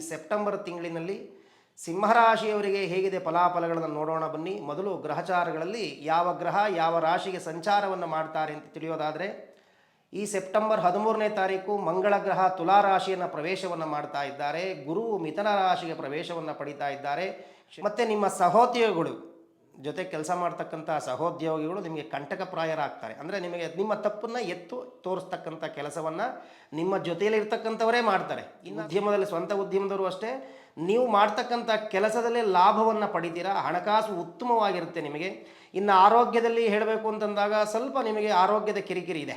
September ತಿಂಗಳಿನಲ್ಲಿ ಸಿಂಹರಾಶಿಯವರಿಗೆ ಹೇಗಿದೆ ಫಲಾಫಲಗಳನ್ನು ನೋಡೋಣ ಬನ್ನಿ. ಮೊದಲು ಗ್ರಹಚಾರಗಳಲ್ಲಿ ಯಾವ ಗ್ರಹ ಯಾವ ರಾಶಿಗೆ ಸಂಚಾರವನ್ನು ಮಾಡ್ತಾರೆ ಅಂತ ತಿಳಿಯೋದಾದರೆ, ಈ ಸೆಪ್ಟೆಂಬರ್ ಹದಿಮೂರನೇ ತಾರೀಕು ಮಂಗಳ ಗ್ರಹ ತುಲಾ ರಾಶಿಯನ್ನು ಪ್ರವೇಶವನ್ನು ಮಾಡ್ತಾ ಇದ್ದಾರೆ. ಗುರು ಮಿಥನ ರಾಶಿಗೆ ಪ್ರವೇಶವನ್ನು ಪಡಿತಾ ಇದ್ದಾರೆ. ಮತ್ತು ನಿಮ್ಮ ಸಹೋದ್ಯೋಗಿಗಳು ಜೊತೆ ಕೆಲಸ ಮಾಡ್ತಕ್ಕಂಥ ಸಹೋದ್ಯೋಗಿಗಳು ನಿಮಗೆ ಕಂಟಕಪ್ರಾಯರಾಗ್ತಾರೆ ಅಂದರೆ ನಿಮಗೆ ನಿಮ್ಮ ತಪ್ಪನ್ನು ಎತ್ತು ತೋರಿಸ್ತಕ್ಕಂಥ ಕೆಲಸವನ್ನು ನಿಮ್ಮ ಜೊತೆಯಲ್ಲಿ ಇರ್ತಕ್ಕಂಥವರೇ ಮಾಡ್ತಾರೆ. ಇನ್ನು ಉದ್ಯಮದಲ್ಲಿ ಸ್ವಂತ ಉದ್ಯಮದವರು ಅಷ್ಟೇ, ನೀವು ಮಾಡ್ತಕ್ಕಂಥ ಕೆಲಸದಲ್ಲೇ ಲಾಭವನ್ನು ಪಡಿತೀರಾ? ಹಣಕಾಸು ಉತ್ತಮವಾಗಿರುತ್ತೆ ನಿಮಗೆ. ಇನ್ನು ಆರೋಗ್ಯದಲ್ಲಿ ಹೇಳಬೇಕು ಅಂತಂದಾಗ ಸ್ವಲ್ಪ ನಿಮಗೆ ಆರೋಗ್ಯದ ಕಿರಿಕಿರಿ ಇದೆ.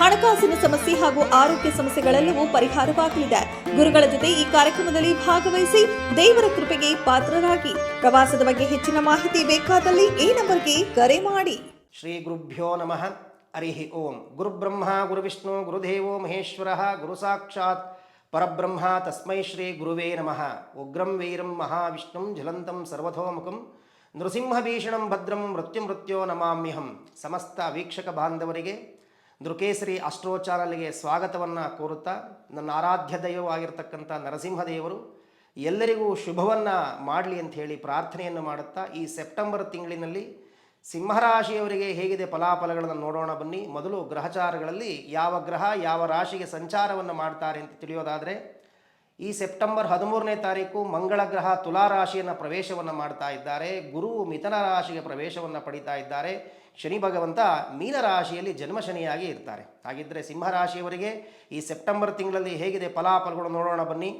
ಹಣಕಾಸಿನ ಸಮಸ್ಯೆ ಹಾಗೂ ಆರೋಗ್ಯ ಸಮಸ್ಯೆಗಳೆಲ್ಲವೂ ಪರಿಹಾರವಾಗಲಿದೆ. ಗುರುಗಳ ಜೊತೆ ಈ ಕಾರ್ಯಕ್ರಮದಲ್ಲಿ ಭಾಗವಹಿಸಿ ದೇವರ ಕೃಪೆಗೆ ಪಾತ್ರರಾಗಿ. ಪ್ರವಾಸದ ಬಗ್ಗೆ ಹೆಚ್ಚಿನ ಮಾಹಿತಿ ಬೇಕಾದಲ್ಲಿ ಈ ನಂಬರ್ಗೆ ಕರೆ ಮಾಡಿ. ಶ್ರೀ ಗುರುಭ್ಯೋ ನಮಃ. ಹರಿ ಓಂ. ಗುರುಬ್ರಹ್ಮ, ಗುರುವಿಷ್ಣು, ಗುರುದೇವೋ ಮಹೇಶ್ವರ, ಗುರು ಸಾಕ್ಷಾತ್ ಪರಬ್ರಹ್ಮ ತಸ್ಮೈ ಶ್ರೀ ಗುರುವೇ ನಮಃ. ಉಗ್ರಂ, ವೀರಂ, ಮಹಾವಿಷ್ಣುಂ, ಜ್ವಲಂತಂ ಸರ್ವಥೋಮುಖಂ ನೃಸಿಂಹಭೀಷಣಂ ಭದ್ರಂ ಮೃತ್ಯುಮೃತ್ಯೋ ನಮಾಮ್ಯಹಂ. ಸಮಸ್ತ ವೀಕ್ಷಕ ಬಾಂಧವರಿಗೆ ನೃಕೇಸರಿ ಅಸ್ಟ್ರೋ ಚಾನಲ್ಗೆ ಸ್ವಾಗತವನ್ನು ಕೋರುತ್ತಾ ನನ್ನ ಆರಾಧ್ಯ ದೈವವಾಗಿರ್ತಕ್ಕಂಥ ನರಸಿಂಹದೇವರು ಎಲ್ಲರಿಗೂ ಶುಭವನ್ನು ಮಾಡಲಿ ಅಂತ ಹೇಳಿ ಪ್ರಾರ್ಥನೆಯನ್ನು ಮಾಡುತ್ತಾ ಈ ಸೆಪ್ಟೆಂಬರ್ ತಿಂಗಳಿನಲ್ಲಿ ಸಿಂಹರಾಶಿಯವರಿಗೆ ಹೇಗಿದೆ ಫಲಾಫಲಗಳನ್ನು ನೋಡೋಣ ಬನ್ನಿ. ಮೊದಲು ಗ್ರಹಚಾರಗಳಲ್ಲಿ ಯಾವ ಗ್ರಹ ಯಾವ ರಾಶಿಗೆ ಸಂಚಾರವನ್ನು ಮಾಡ್ತಾರೆ ಅಂತ ತಿಳಿಯೋದಾದರೆ, ಈ ಸೆಪ್ಟೆಂಬರ್ ಹದಿಮೂರನೇ ತಾರೀಕು ಮಂಗಳ ಗ್ರಹ ತುಲಾ ರಾಶಿಯನ್ನು ಪ್ರವೇಶವನ್ನು ಮಾಡ್ತಾ ಇದ್ದಾರೆ, ಗುರು ಮಿಥನ ರಾಶಿಗೆ ಪ್ರವೇಶವನ್ನು ಪಡಿತಾ ಇದ್ದಾರೆ. ಶನಿ ಭಗವಂತ ಮೀನರಾಶಿಯಲ್ಲಿ ಜನ್ಮಶನಿಯಾಗಿ ಇರ್ತಾರೆ. ಹಾಗಿದ್ದರೆ ಸಿಂಹರಾಶಿಯವರಿಗೆ ಈ ಸೆಪ್ಟೆಂಬರ್ ತಿಂಗಳಲ್ಲಿ ಹೇಗಿದೆ ಫಲಾಫಲಗಳು ನೋಡೋಣ ಬನ್ನಿ.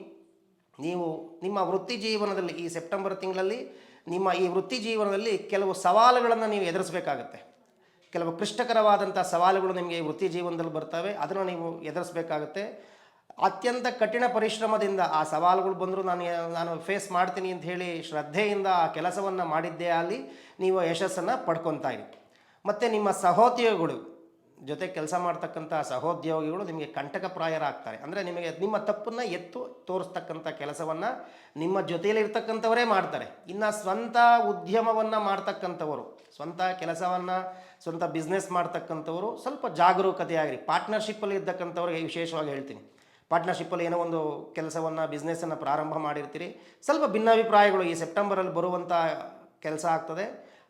ನೀವು ನಿಮ್ಮ ವೃತ್ತಿ ಜೀವನದಲ್ಲಿ ಈ ಸೆಪ್ಟೆಂಬರ್ ತಿಂಗಳಲ್ಲಿ ನಿಮ್ಮ ಈ ವೃತ್ತಿ ಜೀವನದಲ್ಲಿ ಕೆಲವು ಸವಾಲುಗಳನ್ನು ನೀವು ಎದುರಿಸಬೇಕಾಗತ್ತೆ. ಕೆಲವು ಕ್ಲಿಷ್ಟಕರವಾದಂಥ ಸವಾಲುಗಳು ನಿಮಗೆ ವೃತ್ತಿ ಜೀವನದಲ್ಲಿ ಬರ್ತವೆ. ಅದನ್ನು ನೀವು ಎದುರಿಸಬೇಕಾಗತ್ತೆ. ಅತ್ಯಂತ ಕಠಿಣ ಪರಿಶ್ರಮದಿಂದ ಆ ಸವಾಲುಗಳು ಬಂದರೂ ನಾನು ನಾನು ಫೇಸ್ ಮಾಡ್ತೀನಿ ಅಂತ ಹೇಳಿ ಶ್ರದ್ಧೆಯಿಂದ ಆ ಕೆಲಸವನ್ನು ಮಾಡಿದ್ದೇ ಅಲ್ಲಿ ನೀವು ಯಶಸ್ಸನ್ನು ಪಡ್ಕೊತಾ ಇರಿ. ಮತ್ತು ನಿಮ್ಮ ಸಹೋದ್ಯೋಗಿಗಳು ಜೊತೆ ಕೆಲಸ ಮಾಡ್ತಕ್ಕಂಥ ಸಹೋದ್ಯೋಗಿಗಳು ನಿಮಗೆ ಕಂಟಕಪ್ರಾಯರಾಗ್ತಾರೆ ಅಂದರೆ ನಿಮಗೆ ನಿಮ್ಮ ತಪ್ಪನ್ನು ಎತ್ತು ತೋರಿಸ್ತಕ್ಕಂಥ ಕೆಲಸವನ್ನು ನಿಮ್ಮ ಜೊತೆಯಲ್ಲಿ ಇರ್ತಕ್ಕಂಥವರೇ ಮಾಡ್ತಾರೆ. ಇನ್ನು ಸ್ವಂತ ಉದ್ಯಮವನ್ನು ಮಾಡ್ತಕ್ಕಂಥವರು, ಸ್ವಂತ ಕೆಲಸವನ್ನು, ಸ್ವಂತ ಬಿಸ್ನೆಸ್ ಮಾಡ್ತಕ್ಕಂಥವರು ಸ್ವಲ್ಪ ಜಾಗರೂಕತೆಯಾಗಿರಿ. ಪಾರ್ಟ್ನರ್ಶಿಪ್ಪಲ್ಲಿ ಇರ್ತಕ್ಕಂಥವ್ರಿಗೆ ವಿಶೇಷವಾಗಿ ಹೇಳ್ತೀನಿ. ಪಾರ್ಟ್ನರ್ಶಿಪ್ಪಲ್ಲಿ ಏನೋ ಒಂದು ಕೆಲಸವನ್ನು ಬಿಸ್ನೆಸ್ಸನ್ನು ಪ್ರಾರಂಭ ಮಾಡಿರ್ತೀರಿ. ಸ್ವಲ್ಪ ಭಿನ್ನಾಭಿಪ್ರಾಯಗಳು ಈ ಸೆಪ್ಟೆಂಬರಲ್ಲಿ ಬರುವಂಥ ಕೆಲಸ ಆಗ್ತದೆ.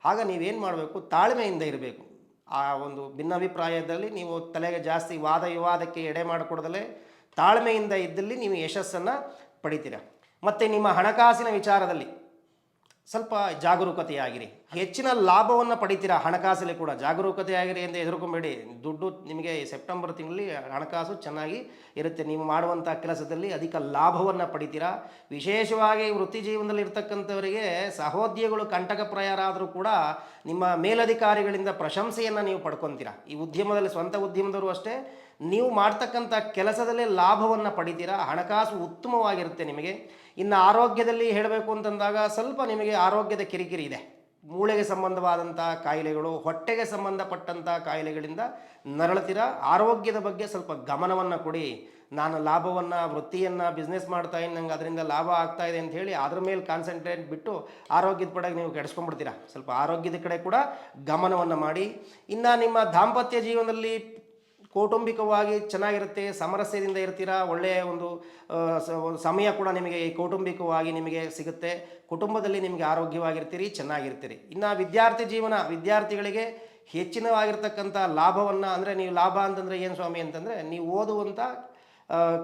ಆಗ ನೀವೇನು ಮಾಡಬೇಕು? ತಾಳ್ಮೆಯಿಂದ ಇರಬೇಕು. ಆ ಒಂದು ಭಿನ್ನಾಭಿಪ್ರಾಯದಲ್ಲಿ ನೀವು ತಲೆಗೆ ಜಾಸ್ತಿ ವಾದ ವಿವಾದಕ್ಕೆ ಎಡೆ ಮಾಡಿಕೊಡದಲ್ಲೇ ತಾಳ್ಮೆಯಿಂದ ಇದ್ದಲ್ಲಿ ನೀವು ಯಶಸ್ಸನ್ನು ಪಡಿತೀರ. ಮತ್ತು ನಿಮ್ಮ ಹಣಕಾಸಿನ ವಿಚಾರದಲ್ಲಿ ಸ್ವಲ್ಪ ಜಾಗರೂಕತೆಯಾಗಿರಿ. ಹೆಚ್ಚಿನ ಲಾಭವನ್ನು ಪಡಿತೀರಾ ಹಣಕಾಸಲ್ಲಿ ಕೂಡ? ಜಾಗರೂಕತೆಯಾಗಿರಿ ಎಂದು ಹೆದರ್ಕೊಂಬೇಡಿ. ದುಡ್ಡು ನಿಮಗೆ ಸೆಪ್ಟೆಂಬರ್ ತಿಂಗಳಲ್ಲಿ ಹಣಕಾಸು ಚೆನ್ನಾಗಿ ಇರುತ್ತೆ. ನೀವು ಮಾಡುವಂಥ ಕೆಲಸದಲ್ಲಿ ಅಧಿಕ ಲಾಭವನ್ನು ಪಡಿತೀರಾ? ವಿಶೇಷವಾಗಿ ವೃತ್ತಿ ಜೀವನದಲ್ಲಿ ಇರ್ತಕ್ಕಂಥವರಿಗೆ ಸಹೋದ್ಯೋಗಿಗಳು ಕಂಟಕಪ್ರಾಯರಾದರೂ ಕೂಡ ನಿಮ್ಮ ಮೇಲಧಿಕಾರಿಗಳಿಂದ ಪ್ರಶಂಸೆಯನ್ನು ನೀವು ಪಡ್ಕೊತೀರಾ? ಈ ಉದ್ಯಮದಲ್ಲಿ ಸ್ವಂತ ಉದ್ಯಮದವರು ಅಷ್ಟೇ, ನೀವು ಮಾಡ್ತಕ್ಕಂಥ ಕೆಲಸದಲ್ಲೇ ಲಾಭವನ್ನು ಪಡಿತೀರಾ? ಹಣಕಾಸು ಉತ್ತಮವಾಗಿರುತ್ತೆ ನಿಮಗೆ. ಇನ್ನು ಆರೋಗ್ಯದಲ್ಲಿ ಹೇಳಬೇಕು ಅಂತಂದಾಗ ಸ್ವಲ್ಪ ನಿಮಗೆ ಆರೋಗ್ಯದ ಕಿರಿಕಿರಿ ಇದೆ. ಮೂಳೆಗೆ ಸಂಬಂಧವಾದಂಥ ಕಾಯಿಲೆಗಳು, ಹೊಟ್ಟೆಗೆ ಸಂಬಂಧಪಟ್ಟಂಥ ಕಾಯಿಲೆಗಳಿಂದ ನರಳ್ತಿರ ಆರೋಗ್ಯದ ಬಗ್ಗೆ ಸ್ವಲ್ಪ ಗಮನವನ್ನು ಕೊಡಿ. ನಾನು ಲಾಭವನ್ನು, ವೃತ್ತಿಯನ್ನು ಬಿಸ್ನೆಸ್ ಮಾಡ್ತಾ ಇದ್ದೀನಿ, ನಂಗೆ ಅದರಿಂದ ಲಾಭ ಆಗ್ತಾ ಇದೆ ಅಂತ ಹೇಳಿ ಅದ್ರ ಮೇಲೆ ಕಾನ್ಸಂಟ್ರೇಟ್ ಬಿಟ್ಟು ಆರೋಗ್ಯದ ಪಡೆಗೆ ನೀವು ಕೆಡಿಸ್ಕೊಂಡ್ಬಿಡ್ತೀರಾ. ಸ್ವಲ್ಪ ಆರೋಗ್ಯದ ಕಡೆ ಕೂಡ ಗಮನವನ್ನು ಮಾಡಿ. ಇನ್ನು ನಿಮ್ಮ ದಾಂಪತ್ಯ ಜೀವನದಲ್ಲಿ ಕೌಟುಂಬಿಕವಾಗಿ ಚೆನ್ನಾಗಿರುತ್ತೆ ಸಮರಸ್ಯದಿಂದ ಇರ್ತೀರಾ? ಒಳ್ಳೆಯ ಒಂದು ಸಮಯ ಕೂಡ ನಿಮಗೆ ಕೌಟುಂಬಿಕವಾಗಿ ನಿಮಗೆ ಸಿಗುತ್ತೆ. ಕುಟುಂಬದಲ್ಲಿ ನಿಮಗೆ ಆರೋಗ್ಯವಾಗಿರ್ತೀರಿ, ಚೆನ್ನಾಗಿರ್ತೀರಿ. ಇನ್ನು ವಿದ್ಯಾರ್ಥಿ ಜೀವನ, ವಿದ್ಯಾರ್ಥಿಗಳಿಗೆ ಹೆಚ್ಚಿನವಾಗಿರ್ತಕ್ಕಂಥ ಲಾಭವನ್ನು ಅಂದರೆ ನೀವು ಲಾಭ ಅಂತಂದರೆ ಏನು ಸ್ವಾಮಿ ಅಂತಂದರೆ ನೀವು ಓದುವಂಥ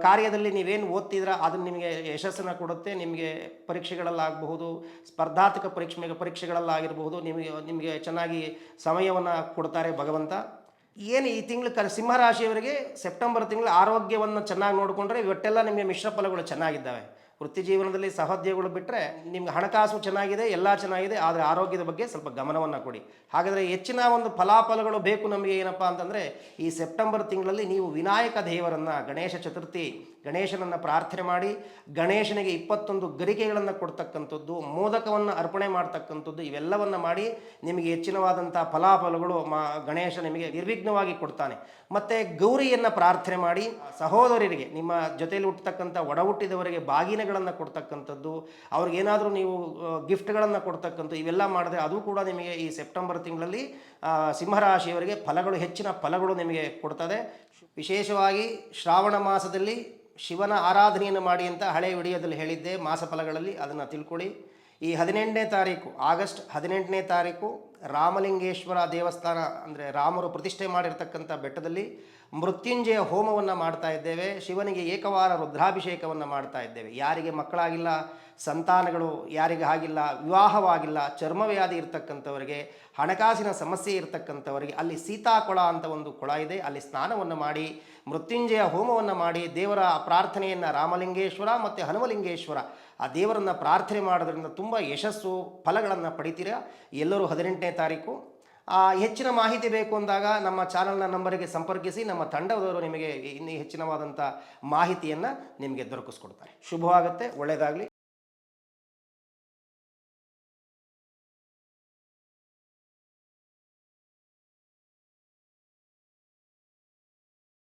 ಕಾರ್ಯದಲ್ಲಿ ನೀವೇನು ಓದ್ತಿದ್ರ ಅದನ್ನು ನಿಮಗೆ ಯಶಸ್ಸನ್ನು ಕೊಡುತ್ತೆ, ನಿಮಗೆ ಪರೀಕ್ಷೆಗಳಲ್ಲಾಗಬಹುದು, ಸ್ಪರ್ಧಾತ್ಮಕ ಪರೀಕ್ಷೆ, ಪರೀಕ್ಷೆಗಳಲ್ಲಾಗಿರಬಹುದು, ನಿಮಗೆ ನಿಮಗೆ ಚೆನ್ನಾಗಿ ಸಮಯವನ್ನು ಕೊಡ್ತಾರೆ ಭಗವಂತ. ಏನು ಈ ತಿಂಗಳು ಕ, ಸಿಂಹರಾಶಿಯವರಿಗೆ ಸೆಪ್ಟೆಂಬರ್ ತಿಂಗಳು ಆರೋಗ್ಯವನ್ನು ಚೆನ್ನಾಗಿ ನೋಡಿಕೊಂಡ್ರೆ ಇವಟ್ಟೆಲ್ಲ ನಿಮಗೆ ಮಿಶ್ರ ಫಲಗಳು ಚೆನ್ನಾಗಿದ್ದಾವೆ. ವೃತ್ತಿ ಜೀವನದಲ್ಲಿ ಸಹೋದ್ಯೋಗಗಳು ಬಿಟ್ಟರೆ ನಿಮ್ಗೆ ಹಣಕಾಸು ಚೆನ್ನಾಗಿದೆ, ಎಲ್ಲ ಚೆನ್ನಾಗಿದೆ, ಆದರೆ ಆರೋಗ್ಯದ ಬಗ್ಗೆ ಸ್ವಲ್ಪ ಗಮನವನ್ನು ಕೊಡಿ. ಹಾಗಾದರೆ ಹೆಚ್ಚಿನ ಒಂದು ಫಲಾಫಲಗಳು ಬೇಕು ನಮಗೆ ಏನಪ್ಪ ಅಂತಂದರೆ ಈ ಸೆಪ್ಟೆಂಬರ್ ತಿಂಗಳಲ್ಲಿ ನೀವು ವಿನಾಯಕ ದೇವರನ್ನು ಗಣೇಶ ಚತುರ್ಥಿ ಗಣೇಶನನ್ನು ಪ್ರಾರ್ಥನೆ ಮಾಡಿ, ಗಣೇಶನಿಗೆ ಇಪ್ಪತ್ತೊಂದು ಗರಿಕೆಗಳನ್ನು ಕೊಡ್ತಕ್ಕಂಥದ್ದು, ಮೋದಕವನ್ನು ಅರ್ಪಣೆ ಮಾಡ್ತಕ್ಕಂಥದ್ದು ಇವೆಲ್ಲವನ್ನು ಮಾಡಿ ನಿಮಗೆ ಹೆಚ್ಚಿನವಾದಂಥ ಫಲಾಫಲಗಳು ಮಾ, ಗಣೇಶ ನಿಮಗೆ ನಿರ್ವಿಘ್ನವಾಗಿ ಕೊಡ್ತಾನೆ. ಮತ್ತು ಗೌರಿಯನ್ನು ಪ್ರಾರ್ಥನೆ ಮಾಡಿ, ಸಹೋದರರಿಗೆ, ನಿಮ್ಮ ಜೊತೆಯಲ್ಲಿ ಹುಟ್ಟತಕ್ಕಂಥ ಒಡ ಹುಟ್ಟಿದವರಿಗೆ ಬಾಗಿನಗಳನ್ನು ಕೊಡ್ತಕ್ಕಂಥದ್ದು ಅವ್ರಿಗೇನಾದರೂ ನೀವು ಗಿಫ್ಟ್ಗಳನ್ನು ಕೊಡ್ತಕ್ಕಂಥ ಇವೆಲ್ಲ ಮಾಡಿದ್ರೆ ಅದು ಕೂಡ ನಿಮಗೆ ಈ ಸೆಪ್ಟೆಂಬರ್ ತಿಂಗಳಲ್ಲಿ ಸಿಂಹರಾಶಿಯವರಿಗೆ ಫಲಗಳು, ಹೆಚ್ಚಿನ ಫಲಗಳು ನಿಮಗೆ ಕೊಡ್ತದೆ. ವಿಶೇಷವಾಗಿ ಶ್ರಾವಣ ಮಾಸದಲ್ಲಿ ಶಿವನ ಆರಾಧನೆಯನ್ನು ಮಾಡಿ ಅಂತ ಹಳೆ ವಿಡಿಯೋದಲ್ಲಿ ಹೇಳಿದ್ದೆ, ಮಾಸ ಫಲಗಳಲ್ಲಿ ಅದನ್ನು ತಿಳ್ಕೊಳ್ಳಿ. ಈ ಹದಿನೆಂಟನೇ ತಾರೀಕು, ಆಗಸ್ಟ್ ಹದಿನೆಂಟನೇ ತಾರೀಕು ರಾಮಲಿಂಗೇಶ್ವರ ದೇವಸ್ಥಾನ ಅಂದರೆ ರಾಮರು ಪ್ರತಿಷ್ಠೆ ಮಾಡಿರ್ತಕ್ಕಂಥ ಬೆಟ್ಟದಲ್ಲಿ ಮೃತ್ಯುಂಜಯ ಹೋಮವನ್ನು ಮಾಡ್ತಾ ಇದ್ದೇವೆ. ಶಿವನಿಗೆ ಏಕವಾರ ರುದ್ರಾಭಿಷೇಕವನ್ನು ಮಾಡ್ತಾ ಇದ್ದೇವೆ. ಯಾರಿಗೆ ಮಕ್ಕಳಾಗಿಲ್ಲ ಸಂತಾನಗಳು ಯಾರಿಗೆ ಆಗಿಲ್ಲ ವಿವಾಹವಾಗಿಲ್ಲ, ಚರ್ಮವ್ಯಾಧಿ ಇರ್ತಕ್ಕಂಥವರಿಗೆ, ಹಣಕಾಸಿನ ಸಮಸ್ಯೆ ಇರತಕ್ಕಂಥವರಿಗೆ, ಅಲ್ಲಿ ಸೀತಾಕೊಳ ಅಂತ ಒಂದು ಕೊಳ ಇದೆ, ಅಲ್ಲಿ ಸ್ನಾನವನ್ನು ಮಾಡಿ, ಮೃತ್ಯುಂಜಯ ಹೋಮವನ್ನು ಮಾಡಿ, ದೇವರ ಪ್ರಾರ್ಥನೆಯನ್ನು ರಾಮಲಿಂಗೇಶ್ವರ ಮತ್ತು ಹನುಮಲಿಂಗೇಶ್ವರ, ಆ ದೇವರನ್ನು ಪ್ರಾರ್ಥನೆ ಮಾಡೋದರಿಂದ ತುಂಬ ಯಶಸ್ಸು, ಫಲಗಳನ್ನು ಪಡಿತೀರಾ? ಎಲ್ಲರೂ ಹದಿನೆಂಟನೇ ತಾರೀಕು. ಹೆಚ್ಚಿನ ಮಾಹಿತಿ ಬೇಕು ಅಂದಾಗ ನಮ್ಮ ಚಾನಲ್ನ ನಂಬರಿಗೆ ಸಂಪರ್ಕಿಸಿ, ನಮ್ಮ ತಂಡದವರು ನಿಮಗೆ ಇನ್ನೂ ಹೆಚ್ಚಿನವಾದಂಥ ಮಾಹಿತಿಯನ್ನು ನಿಮಗೆ ದೊರಕಿಸ್ಕೊಡ್ತಾರೆ. ಶುಭವಾಗುತ್ತೆ ಒಳ್ಳೆಯದಾಗಲಿ